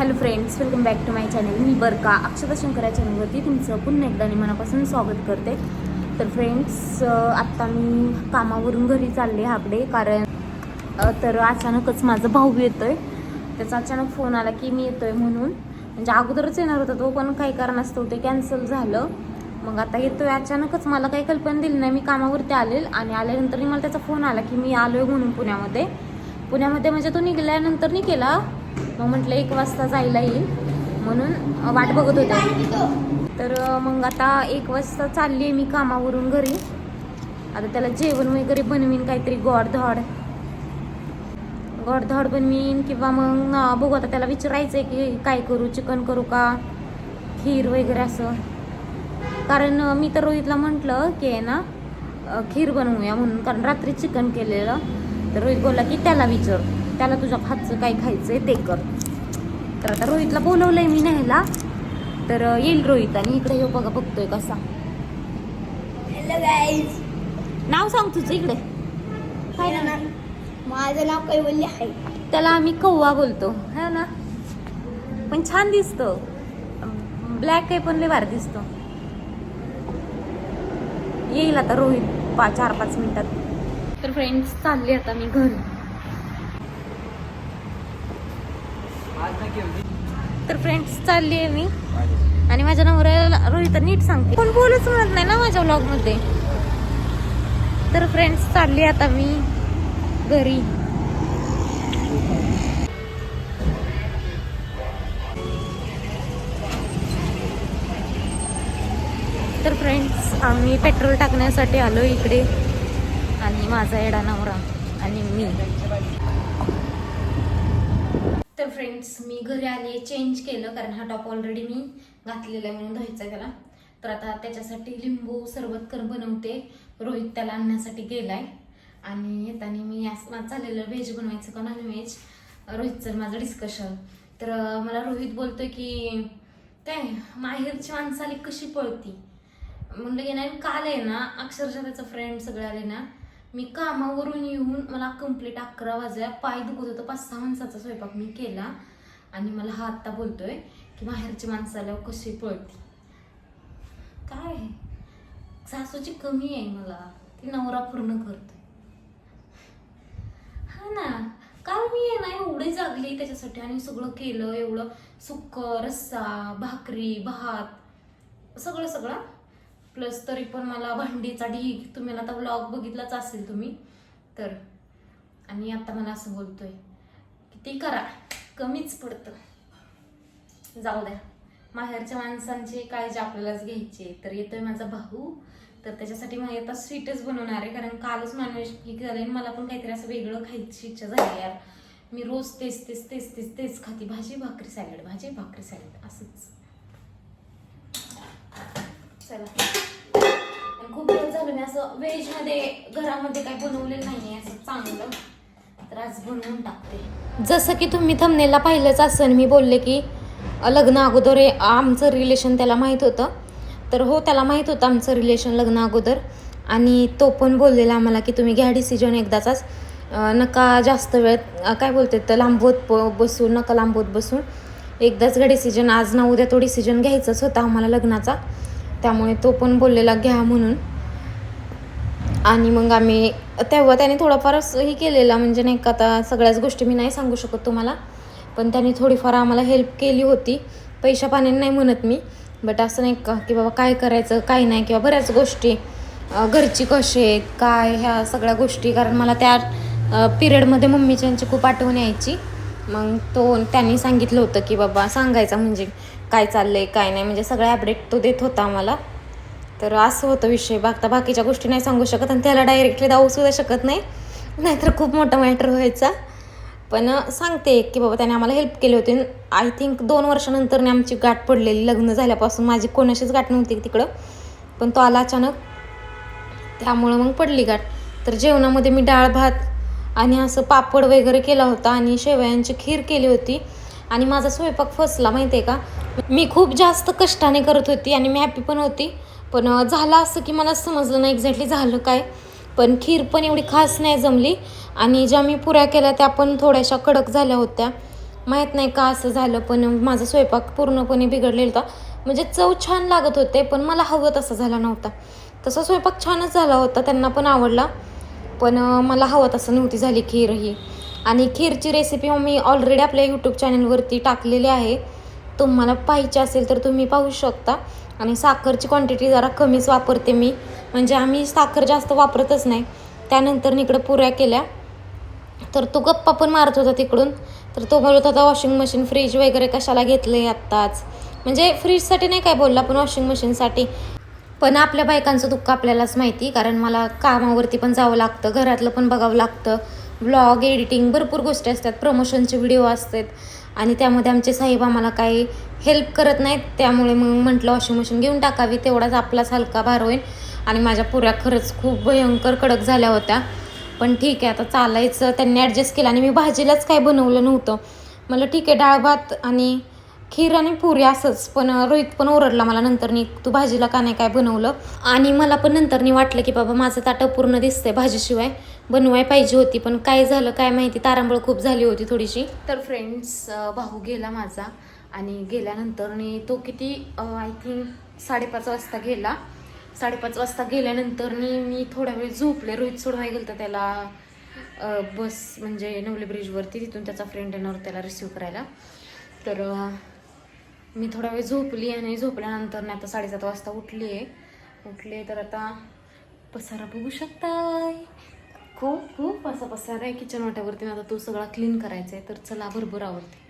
Hello friends welcome back to my channel मी बरका अक्षता शंकर चॅनलवरती तुमचं पुन्हा एकदा मी मनापासून स्वागत करते. तर फ्रेंड्स आत्ता मी कामावरून घरी चालले हाकडे कारण तर अचानकच माझा भाऊ येतो आहे त्याचा अचानक फोन आला की मी येतो आहे म्हणून. म्हणजे अगोदरच येणार होता तो पण काही कारणास्तव ते कॅन्सल झालं. मग आता येतो आहे अचानकच मला काही कल्पना दिली नाही मी कामावरती आले आणि आल्यानंतर मला त्याचा फोन आला की मी आलो आहे म्हणून पुण्यामध्ये. पुण्यामध्ये म्हणजे तो निघाल्यानंतर नाही केला. मग म्हटलं एक वाजता जायला येईल. म्हणून वाट बघत होते. तर मग आता एक वाजता चालली आहे मी कामावरून घरी. आता त्याला जेवण वगैरे बनवीन काहीतरी गोडधोड. गोडधोड बनवीन किंवा मग बघू आता त्याला विचारायचं आहे की काय करू चिकन करू का खीर वगैरे असं. कारण मी तर रोहितला म्हटलं की आहे ना खीर बनवूया म्हणून. कारण रात्री चिकन केलेलं. तर रोहित बोलला की त्याला विचार. त्याला तुझ्या हातचं काय खायचंय ते कर. तर आता रोहितला बोलवलंय मी न्यायला. तर येईल रोहित आणि इकडे येऊ बघा बघतोय कसा. नाव सांग तुझं इकडे. काय ना माझं नाव कैवल्य आहे. त्याला आम्ही कौवा बोलतो. है ना? पण छान दिसतो. ब्लॅक आहे पण लय भारी दिसतो. येईल आता रोहित पा चार पाच मिनिटात. तर फ्रेंड्स चालले आता मी घरी. तर फ्रेंड्स चालली आहे मी. आणि माझ्या नवऱ्याला रोहित नीट सांगते. कोण बोलच म्हणत नाही ना माझ्या व्लॉगमध्ये तर फ्रेंड्स चालली आता मी घरी. तर फ्रेंड्स आम्ही पेट्रोल टाकण्यासाठी आलो इकडे. आणि माझा एडा नवरा आणि मी. तर फ्रेंड्स मी घरी आले चेंज केलं कारण हा टॉप ऑलरेडी मी घातलेला आहे म्हणून धुवायचा त्याला. तर आता त्याच्यासाठी लिंबू सरबत कर बनवते. रोहित त्याला आणण्यासाठी गेलाय. आणि येताना मी आज माझं चाललेलं व्हेज बनवायचं का नॉन व्हेज रोहितचं माझं डिस्कशन तर मला रोहित बोलतोय की काय माहेरची माणसं आली कशी पळती? म्हणलं येणार काल आहे ना अक्षरशः त्याचा फ्रेंड सगळे आले ना मी कामावरून येऊन मला कंप्लीट अकरा वाजल्या. पाय दुखत होतं. पाच सहा माणसाचा स्वयंपाक मी केला. आणि मला हा आत्ता बोलतोय की बाहेरची माणसं आल्यावर कशी पळती? काय? सासूची कमी आहे मला. ती नवरा पूर्ण करतो. हा ना. काल मी आहे ना एवढे जागली त्याच्यासाठी. आणि सगळं केलं एवढं सुक्क रस्सा भाकरी भात सगळं सगळं. प्लस तरी पण मला भांडीचा ढीग तुम्ही आता ब्लॉग बघितलाच असेल तुम्ही तर. आणि आता मला असं बोलतोय की ते करा कमीच पडतं. जाऊ द्या. माहेरच्या माणसांची काळजी आपल्यालाच घ्यायची आहे. तर येतोय माझा भाऊ. तर त्याच्यासाठी मग आता स्वीटच बनवणार आहे कारण कालच नॉनव्हेज झालं आणि मला पण काहीतरी असं वेगळं खायची इच्छा झाली यार. मी रोज तेच तेच तेच तेच तेच खाती. भाजी भाकरी सॅलड भाजी भाकरी सॅलड असंच. चला. झालं मी असं व्हेजमध्ये घरामध्ये काही बनवलेलं नाहीये असं चांगलं. तर आज बनवून टाकते. जसं की तुम्ही थमनेला पाहिलंच असेल मी बोलले की लग्न अगोदर हे आमचं रिलेशन त्याला माहीत होतं. तर हो त्याला माहीत होतं आमचं रिलेशन लग्न अगोदर. आणि तो पण बोललेला आम्हाला की तुम्ही घ्या डिसिजन एकदाचाच नका जास्त वेळ काय बोलते तर लांबवत प बसून नका लांबवत बसून एकदाच घ्या डिसिजन आज ना उद्या तो डिसिजन घ्यायचाच होता आम्हाला लग्नाचा. त्यामुळे तो पण बोललेला घ्या म्हणून. आणि मग आम्ही तेव्हा त्याने थोडंफार हे केलेला म्हणजे नाही का आता सगळ्याच गोष्टी मी नाही सांगू शकत तुम्हाला पण त्याने थोडीफार आम्हाला हेल्प केली होती. पैशा पाण्याने नाही म्हणत मी बट असं नाही का की बाबा काय करायचं काय नाही किंवा बऱ्याच गोष्टी घरची कशी आहेत काय ह्या सगळ्या गोष्टी कारण मला त्या पिरियडमध्ये मम्मीच्यांची खूप आठवण यायची. मग तो त्यांनी सांगितलं होतं की बाबा सांगायचा म्हणजे काय चाललं आहे काय नाही म्हणजे सगळे अपडेट तो देत होता आम्हाला. तर असं होतं विषय. बघता बाकीच्या गोष्टी नाही सांगू शकत आणि त्याला डायरेक्टली दावू सुद्धा शकत नाही. नाहीतर खूप मोठा मॅटर व्हायचा. पण सांगते की बाबा त्याने आम्हाला हेल्प केली होती. आय थिंक दोन वर्षानंतर आमची गाठ पडलेली लग्न झाल्यापासून. माझी कोणाशीच गाठ नव्हती तिकडं. पण तो आला अचानक. त्यामुळं मग पडली गाठ. तर जेवणामध्ये मी डाळ भात आणि असं पापड वगैरे केला होता आणि शेवयांची खीर केली होती. आणि माझा स्वयंपाक फसला माहिती आहे का? मी खूप जास्त कष्टाने करत होती आणि मी हॅपी पण होती. पण झालं असं की मला समजलं नाही एक्झॅक्टली झालं काय. पण खीर पण एवढी खास नाही जमली आणि ज्या मी पुऱ्या केल्या त्या पण थोड्याशा कडक झाल्या होत्या. माहीत नाही का असं झालं पण माझा स्वयंपाक पूर्णपणे बिघडलेला होता. म्हणजे चव छान लागत होते पण मला हवं तसं झाला नव्हता. तसा स्वयंपाक छानच झाला होता त्यांना पण आवडला. पण मला हवं तसं नव्हती झाली खीर ही आणि खीरची रेसिपी मी ऑलरेडी आपल्या यूट्यूब चॅनलवरती टाकलेली आहे. तुम्हाला पाहिजे असेल तर तुम्ही पाहू शकता. आणि साखरची क्वांटिटी जरा कमीच वापरते मी. म्हणजे आम्ही साखर जास्त वापरतच नाही. त्यानंतर इकडं पुऱ्या केल्या. तर तो गप्पा पण मारत होता तिकडून. तर तो बोलत होता वॉशिंग मशीन फ्रीज वगैरे कशाला घेतले आत्ताच? म्हणजे फ्रीजसाठी नाही काय बोलला पण वॉशिंग मशीनसाठी पण आपल्या बायकांचं दुःख आपल्यालाच माहिती. कारण मला कामावरती पण जावं लागतं घरातलं पण बघावं लागतं. ब्लॉग एडिटिंग भरपूर गोष्टी असतात. प्रमोशनचे व्हिडिओ असतात. आणि त्यामध्ये आमचे साहेब आम्हाला काही हेल्प करत नाहीत. त्यामुळे मग म्हटलं वॉशिंग मशीन घेऊन टाकावी तेवढाच आपलाच हलका भार होईल. आणि माझ्या पुऱ्या खरंच खूप भयंकर कडक झाल्या होत्या. पण ठीक आहे आता चालायचं. त्यांनी ॲडजस्ट केलं आणि मी भाजीलाच काय बनवलं नव्हतं. मला ठीक आहे डाळ भात आणि खीर आणि पुरी असंच पण रोहित पण ओरडला मला नंतरनी तू भाजीला का नाही काय बनवलं? आणि मला पण नंतरनी वाटलं की बाबा माझं ताटं पूर्ण दिसतंय भाजीशिवाय बनवाय पाहिजे होती पण काय झालं काय माहिती तारांबळ खूप झाली होती थोडीशी. तर फ्रेंड्स भाऊ गेला माझा आणि गेल्यानंतरनी तो किती आय थिंक साडेपाच वाजता गेला. साडेपाच वाजता गेल्यानंतरनी मी थोडा वेळ झोपले. रोहित सोडवाय गेलं तर त्याला बस म्हणजे नवले ब्रिजवरती तिथून त्याचा फ्रेंड येणार त्याला रिसिव्ह करायला. तर मी थोडा वेळ झोपली आणि झोपल्यानंतर ना आता साडेसात वाजता उठली आहे. उठले तर आता पसारा बघू शकताय. खूप खूप असा पसारा आहे किचन वाट्यावरती आता तो सगळा क्लीन करायचा आहे. तर चला भरभर आवडते.